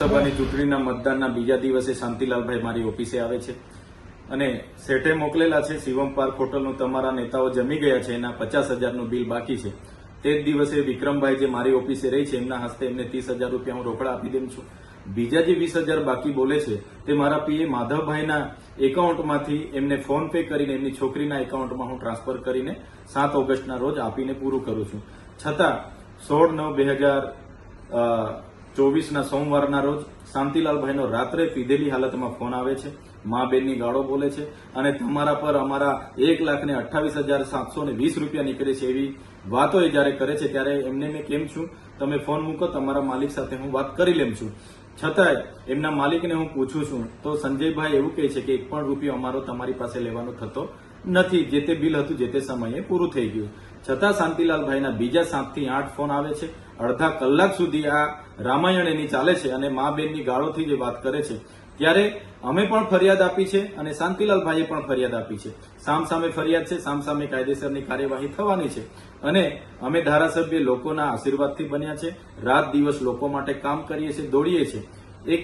લોકસભાની ચૂંટણીના મતદાનના બીજા દિવસે શાંતિલાલભાઈ મારી ઓફિસે આવે છે. અને શેઠે મોકલેલા છે શિવમ પાર્ક હોટલનું. તમારા નેતાઓ જમી ગયા છે, એના પચાસ હજારનું બિલ બાકી છે. તે જ દિવસે વિક્રમભાઈ જે મારી ઓફિસે રહી છે, એમના હસ્તે એમને ત્રીસ હજાર રૂપિયા હું રોકડા આપી દઉં છું. બીજા જે વીસ હજાર બાકી બોલે છે, તે મારા પીએ માધવભાઈના એકાઉન્ટમાંથી એમને ફોન પે કરીને, એમની છોકરીના એકાઉન્ટમાં હું ટ્રાન્સફર કરીને સાત ઓગસ્ટના રોજ આપીને પૂરું કરું છું. છતાં સોળ નવ બે હજાર ચોવીસના સોમવારના રોજ શાંતિલાલભાઈનો રાત્રે પીધેલી હાલતમાં ફોન આવે છે. મા બેનની ગાળો બોલે છે અને તમારા પર અમારા એક લાખ ને અઠ્ઠાવીસ હજાર સાતસો ને વીસ રૂપિયા નીકળે છે એવી વાતો એ જયારે કરે છે ત્યારે એમને મેં કેમ છું? તમે ફોન મૂકો, તમારા માલિક સાથે હું વાત કરી લેમ છું. છતાંય એમના માલિકને હું પૂછું છું, તો સંજયભાઈ એવું કહે છે કે એક પણ રૂપિયો અમારો તમારી પાસે લેવાનો થતો નથી. જે તે બિલ હતું, જે તે સમયે પૂરું થઈ ગયું. છતાં શાંતિલાલભાઈના બીજા સાતથી આઠ ફોન આવે છે. અડધા કલાક સુધી આ રામાયણ એની ચાલે છે અને મા બેનની ગાળોથી જે વાત કરે છે, ત્યારે અમે પણ ફરિયાદ આપી છે અને શાંતિલાલભાઈએ પણ ફરિયાદ આપી છે. સામ સામે ફરિયાદ છે સામ સામે કાયદેસરની કાર્યવાહી થવાની છે અને અમે ધારાસભ્ય લોકોના આશીર્વાદથી બન્યા છે, રાત દિવસ લોકો માટે કામ કરીએ છીએ દોડીએ છીએ એક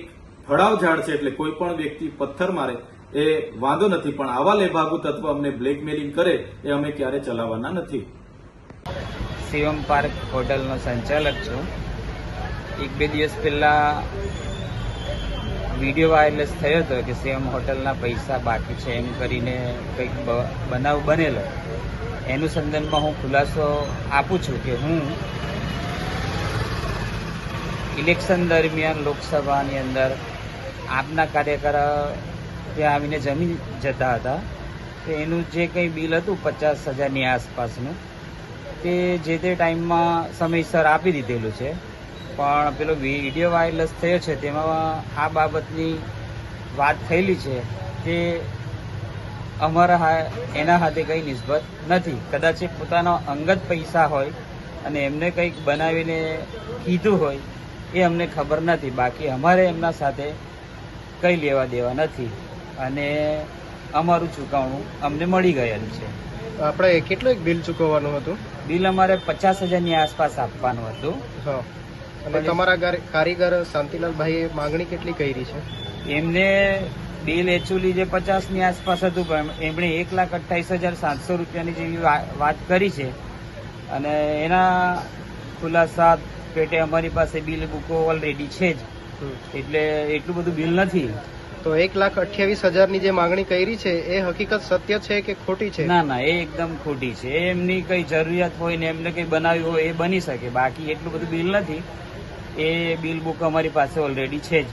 ફળાવ ઝાડ છે એટલે કોઈ પણ વ્યક્તિ પથ્થર મારે એ વાંધો નથી, પણ આવા લેભાગુ તત્વ અમને બ્લેકમેલિંગ કરે એ અમે ક્યારે ચલાવવાના નથી. શિવમ પાર્ક હોટલનો સંચાલક છું. એક બે દિવસ પહેલાં વીડિયો વાયરલેસ થયો હતો કે શિવમ હોટલના પૈસા બાકી છે એમ કરીને કંઈક બનાવ બનેલો. એનું સંદર્ભમાં હું ખુલાસો આપું છું કે હું ઇલેક્શન દરમિયાન લોકસભાની અંદર આપના કાર્યકર ત્યાં આવીને જમી જતા હતા. તો એનું જે કંઈ બિલ હતું પચાસ હજારની આસપાસનું તે જે તે ટાઈમમાં સમયસર આપી દીધેલું છે. પણ પેલો વીડિયો વાયરલેસ થયો છે, તેમાં આ બાબતની વાત થયેલી છે તે અમારા હા, એના હાથે કંઈ નિસ્બત નથી. કદાચ એ પોતાના અંગત પૈસા હોય અને એમને કંઈક બનાવીને કીધું હોય, એ અમને ખબર નથી. બાકી અમારે એમના સાથે કંઈ લેવા દેવા નથી. અને અમારું ચૂકવણું અમને મળી ગયેલું છે. આપણે કેટલું એક બિલ ચૂકવવાનું હતું? બિલ અમારે પચાસ હજારની આસપાસ આપવાનું હતું. હા. અને તમારા ગાર- કારીગર શાંતિલાલભાઈએ માંગણી કેટલી કરી છે? એમને બિલ એકચ્યુઅલી જે પચાસની આસપાસ હતું પણ એમણે એક લાખ અઠ્ઠાવીસ હજાર સાતસો રૂપિયાની જેવી વાત કરી છે. અને એના ખુલાસા પેટે અમારી પાસે બિલ બુકો ઓલરેડી છે જ. એટલે એટલું બધું બિલ નથી. તો એક લાખ અઠ્યાવીસ હજારની જે માંગણી કરી છે એ હકીકત સત્ય છે કે ખોટી છે? ના ના એ એકદમ ખોટી છે. એમની કઈ જરૂરિયાત હોય ને એમને કઈ બનાવ્યું હોય એ બની શકે. બાકી એટલું બધું બિલ નથી. એ બિલ બુક અમારી પાસે ઓલરેડી છે જ.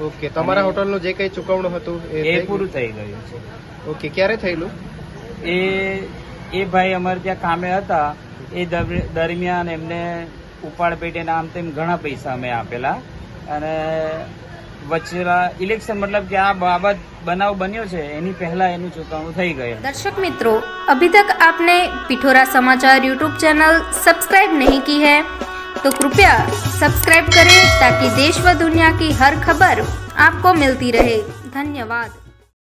ઓકે તમારા હોટલનું જે કંઈ ચૂકવણું હતું એ? પૂરું થઈ ગયું છે. ઓકે ક્યારે થયેલું? એ એ ભાઈ અમારે ત્યાં કામે હતા. એ દરમિયાન એમને ઉપાડ પેટે આમ તેમ ઘણા પૈસા અમે આપેલા. અને વચ્ચેલા ઇલેક્શન મતલબ કે આ બાબત બનાવ બન્યો છે એની પહેલા એનું ચૂકવણું થઈ ગયું दर्शक मित्रों अभी तक आपने पिठोरा समाचार यूट्यूब चैनल सब्सक्राइब नहीं की है तो कृपया सब्सक्राइब करें ताकि देश व दुनिया की हर खबर आपको मिलती रहे धन्यवाद